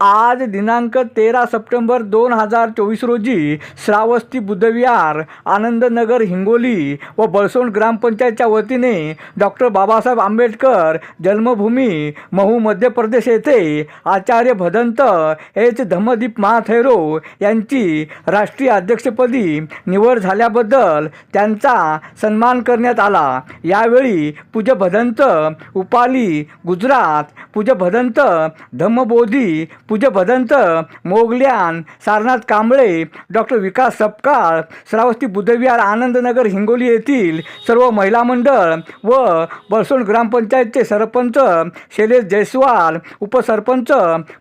आज दिनांक तेरा सप्टेंबर दोन हजार चोवीस रोजी श्रावस्ती बुद्धविहार आनंदनगर हिंगोली व बळसोंड ग्रामपंचायतच्या वतीने डॉक्टर बाबासाहेब आंबेडकर जन्मभूमी महू मध्य प्रदेश येथे आचार्य भदंत एच. धम्मदीप महाथैरो यांची राष्ट्रीय अध्यक्षपदी निवड झाल्याबद्दल त्यांचा सन्मान करण्यात आला. यावेळी पूज्य भदंत उपाली गुजरात पूज्य भदंत धम्मबोधी पूज्य भदंत मोगल्यान सारनाथ कांबळे डॉक्टर विकास सपकाळ श्रावस्ती बुद्धविहार आनंदनगर हिंगोली येथील सर्व महिला मंडळ व बळसोंड ग्रामपंचायतचे सरपंच शैलेश जयस्वाल उपसरपंच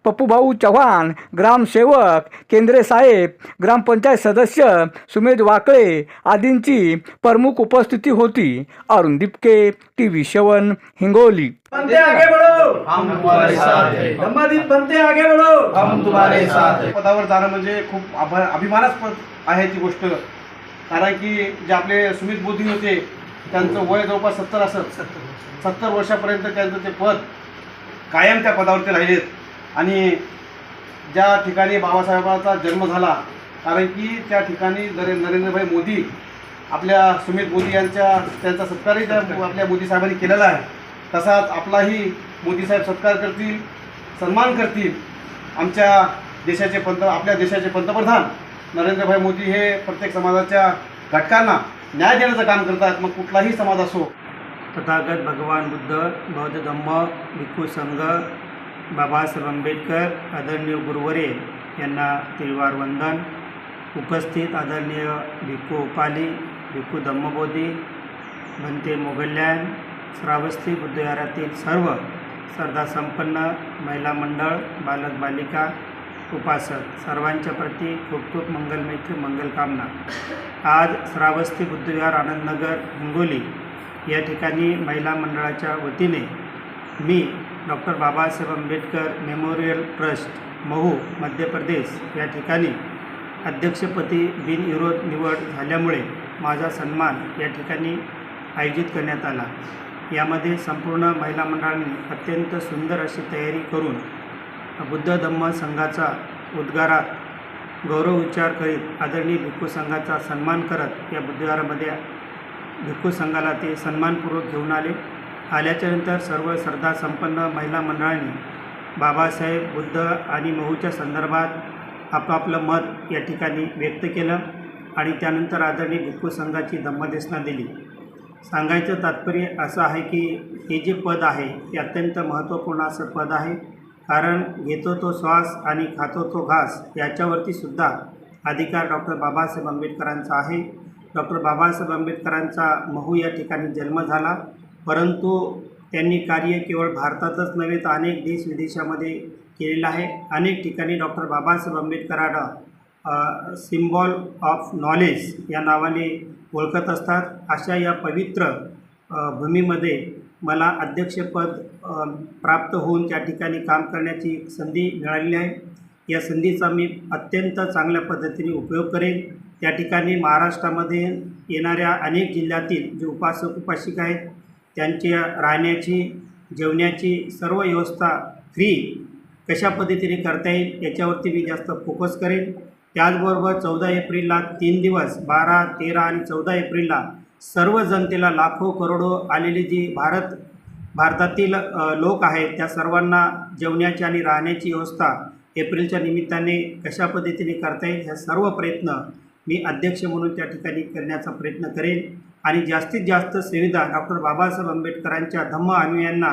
पप्पूभाऊ चव्हाण ग्रामसेवक केंद्रे साहेब ग्रामपंचायत सदस्य सुमेध वाकळे आदींची प्रमुख उपस्थिती होती. अरुण दिपके टी व्ही शवन हिंगोली. बनते आगे बढ़ो। हम तुम्हारे साथ हैं। धम्मादीप बनते आगे बढ़ो। हम तुम्हारे साथ हैं। पदावर जाणं म्हणजे खूप आभा अभिमानास्पद आहे ती गोष्ट. कारण की जे आपले सुमित बोधी होते त्यांचं वय जवळपास सत्तर असत. सत्तर वर्षापर्यंत त्यांचं ते पद कायम त्या पदावरती राहिलेत. आणि ज्या ठिकाणी बाबासाहेबांचा जन्म झाला कारण की त्या ठिकाणी नरे नरेंद्रभाई मोदी आपल्या सुमित मोदी यांच्या त्यांचा सत्कारही त्या आपल्या मोदी साहेबांनी केलेला आहे. तसाच आपलाही मोदी साहेब सत्कार करतील सन्मान करतील आमच्या देशाचे पंत आपल्या देशाचे पंतप्रधान नरेंद्रभाई मोदी हे प्रत्येक समाजाच्या घटकांना न्याय देण्याचं काम करतात. मग कुठलाही समाज असो. तथागत भगवान बुद्ध बौद्ध धम्म भिक्खू संघ बाबासाहेब आंबेडकर आदरणीय गुरुवरे यांना त्रिवार वंदन. उपस्थित आदरणीय भिक्खू उपाली भिक्खू धम्मबोधी भंते मोगल्यान श्रावस्ती बुद्धविहारातील सर्व श्रद्धासंपन्न महिला मंडळ बालक बालिका उपासक सर्वांच्या प्रती खूप खूप मंगलमैत्री मंगलकामना आज श्रावस्ती बुद्धविहार आनंदनगर हिंगोली या ठिकाणी महिला मंडळाच्या वतीने मी doctor Babasaheb Ambedkar memorial trust Mhow Madhya Pradesh या ठिकाणी अध्यक्षपदी बिनविरोध निवड झाल्यामुळे माझा सन्मान या ठिकाणी आयोजित करण्यात आला. यामध्ये संपूर्ण महिला मंडळाने अत्यंत सुंदर अशी तयारी करून बुद्ध धम्म संघाचा उद्गारात गौरव उच्चार करीत आदरणीय भिक्खू संघाचा सन्मान करत या बुद्धविहारामध्ये भिक्खू संघाला ते सन्मानपूर्वक घेऊन आले. आल्याच्यानंतर सर्व श्रद्धा संपन्न महिला मंडळांनी बाबासाहेब बुद्ध आणि महूच्या संदर्भात आपापलं मत या ठिकाणी व्यक्त केलं आणि त्यानंतर आदरणीय भिक्खू संघाची धम्मदेशना दिली. सांगायचं तात्पर्य असं आहे की हे जे पद आहे ते अत्यंत महत्त्वपूर्ण असं पद आहे. कारण घेतो तो श्वास आणि खातो तो घास याच्यावरती सुद्धा अधिकार डॉक्टर बाबासाहेब आंबेडकरांचा आहे. डॉक्टर बाबासाहेब आंबेडकरांचा महू या ठिकाणी जन्म झाला. परंतु त्यांनी कार्य केवळ भारतातच नव्हे तर अनेक देश विदेशामध्ये केलेलं आहे. अनेक ठिकाणी डॉक्टर बाबासाहेब आंबेडकरांना सिम्बॉल ऑफ नॉलेज या नावाने ओळखत असतात. अशा या पवित्र भूमीमध्ये मला अध्यक्षपद प्राप्त होऊन त्या ठिकाणी काम करण्याची संधी मिळालेली आहे. या संधीचा मी अत्यंत चांगल्या पद्धतीने उपयोग करेन. त्या ठिकाणी महाराष्ट्रामध्ये येणाऱ्या अनेक जिल्ह्यातील जे उपासक उपासिका आहेत त्यांच्या राहण्याची जेवण्याची सर्व व्यवस्था फ्री कशा पद्धतीने करता येईल याच्यावरती मी जास्त फोकस करेन. त्याचबरोबर चौदा एप्रिलला तीन दिवस बारा तेरा आणि चौदा एप्रिलला सर्व जनतेला लाखो करोडो आलेली जी भारत भारतातील लोक आहेत त्या सर्वांना जेवण्याची आणि राहण्याची व्यवस्था एप्रिलच्या निमित्ताने कशा पद्धतीने करता येईल ह्या सर्व प्रयत्न मी अध्यक्ष म्हणून त्या ठिकाणी करण्याचा प्रयत्न करेन. आणि जास्तीत जास्त सुविधा डॉक्टर बाबासाहेब आंबेडकरांच्या धम्म अनुयांना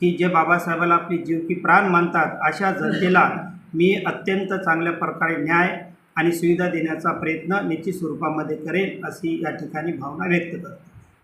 की जे बाबासाहेबाला आपली जीव की प्राण मानतात अशा जनतेला मी अत्यंत चांगल्या प्रकारे न्याय आणि सुविधा देण्याचा प्रयत्न निश्चित स्वरूपामध्ये करेल अशी या ठिकाणी भावना व्यक्त करतो.